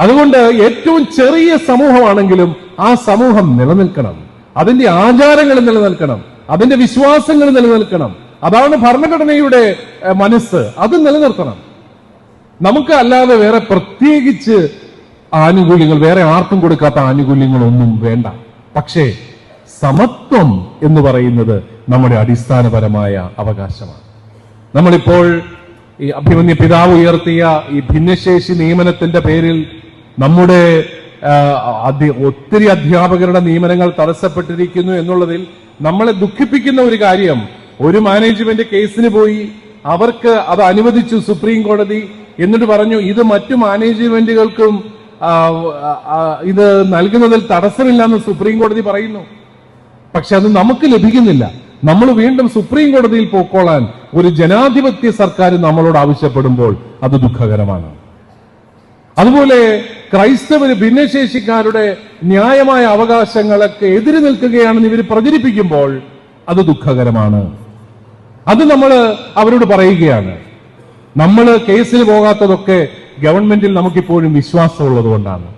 അതുകൊണ്ട് ഏറ്റവും ചെറിയ സമൂഹമാണെങ്കിലും ആ സമൂഹം നിലനിൽക്കണം. അതിന്റെ ആചാരങ്ങൾ നിലനിൽക്കണം. അതിന്റെ വിശ്വാസങ്ങൾ നിലനിൽക്കണം. അതാണ് ഭരണഘടനയുടെ മനസ്സ്. അത് നിലനിർത്തണം. നമുക്ക് അല്ലാതെ വേറെ പ്രത്യേകിച്ച് ആനുകൂല്യങ്ങൾ വേറെ ആർക്കും കൊടുക്കാത്ത ആനുകൂല്യങ്ങളൊന്നും വേണ്ട. പക്ഷേ സമത്വം എന്ന് പറയുന്നത് നമ്മുടെ അടിസ്ഥാനപരമായ അവകാശമാണ്. നമ്മളിപ്പോൾ ഈ അഭിമന്യ പിതാവ് ഉയർത്തിയ ഈ ഭിന്നശേഷി നിയമനത്തിന്റെ പേരിൽ നമ്മുടെ ഒത്തിരി അധ്യാപകരുടെ നിയമനങ്ങൾ തടസ്സപ്പെട്ടിരിക്കുന്നു എന്നുള്ളതിൽ നമ്മളെ ദുഃഖിപ്പിക്കുന്ന ഒരു കാര്യം. ഒരു മാനേജ്മെന്റ് കേസിന് പോയി അവർക്ക് അത് അനുവദിച്ചു സുപ്രീം കോടതി എന്നിട്ട് പറഞ്ഞു ഇത് മറ്റു മാനേജ്മെന്റുകൾക്കും ഇത് നൽകുന്നതിൽ തടസ്സമില്ലെന്ന് സുപ്രീം കോടതി പറയുന്നു. പക്ഷെ അത് നമുക്ക് ലഭിക്കുന്നില്ല. നമ്മൾ വീണ്ടും സുപ്രീം കോടതിയിൽ പോക്കോളാൻ ഒരു ജനാധിപത്യ സർക്കാർ നമ്മളോട് ആവശ്യപ്പെടുമ്പോൾ അത് ദുഃഖകരമാണ്. അതുപോലെ ക്രൈസ്തവര് ഭിന്നശേഷിക്കാരുടെ ന്യായമായ അവകാശങ്ങളൊക്കെ എതിര് നിൽക്കുകയാണെന്ന് ഇവർ പ്രചരിപ്പിക്കുമ്പോൾ അത് ദുഃഖകരമാണ്. അത് നമ്മൾ അവരോട് പറയുകയാണ്. നമ്മൾ കേസിൽ പോകാത്തതൊക്കെ ഗവൺമെന്റിൽ നമുക്കിപ്പോഴും വിശ്വാസമുള്ളത് കൊണ്ടാണ്.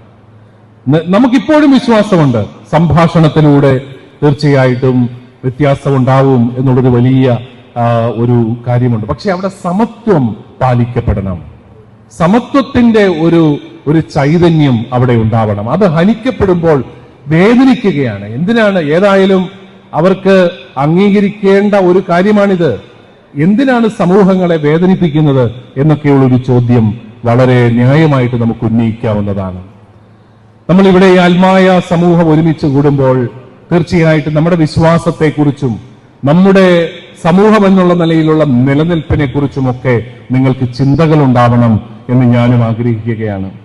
നമുക്കിപ്പോഴും വിശ്വാസമുണ്ട്. സംഭാഷണത്തിലൂടെ തീർച്ചയായിട്ടും വ്യത്യാസമുണ്ടാവും എന്നുള്ളൊരു വലിയ ഒരു കാര്യമുണ്ട്. പക്ഷെ അവിടെ സമത്വം പാലിക്കപ്പെടണം. സമത്വത്തിന്റെ ഒരു ഒരു ചൈതന്യം അവിടെ ഉണ്ടാവണം. അത് ഹനിക്കപ്പെടുമ്പോൾ വേദനിക്കുകയാണ്. എന്തിനാണ്? ഏതായാലും അവർക്ക് അംഗീകരിക്കേണ്ട ഒരു കാര്യമാണിത്. എന്തിനാണ് സമൂഹങ്ങളെ വേദനിപ്പിക്കുന്നത് എന്നൊക്കെയുള്ള ഒരു ചോദ്യം വളരെ ന്യായമായിട്ട് നമുക്ക് ഉന്നയിക്കാവുന്നതാണ്. നമ്മൾ ഇവിടെ ഈ ആത്മായ സമൂഹം ഒരുമിച്ച് കൂടുമ്പോൾ തീർച്ചയായിട്ടും നമ്മുടെ വിശ്വാസത്തെക്കുറിച്ചും നമ്മുടെ സമൂഹം എന്നുള്ള നിലയിലുള്ള നിലനിൽപ്പിനെ കുറിച്ചുമൊക്കെ നിങ്ങൾക്ക് ചിന്തകൾ ഉണ്ടാവണം എന്ന് ഞാനും ആഗ്രഹിക്കുകയാണ്.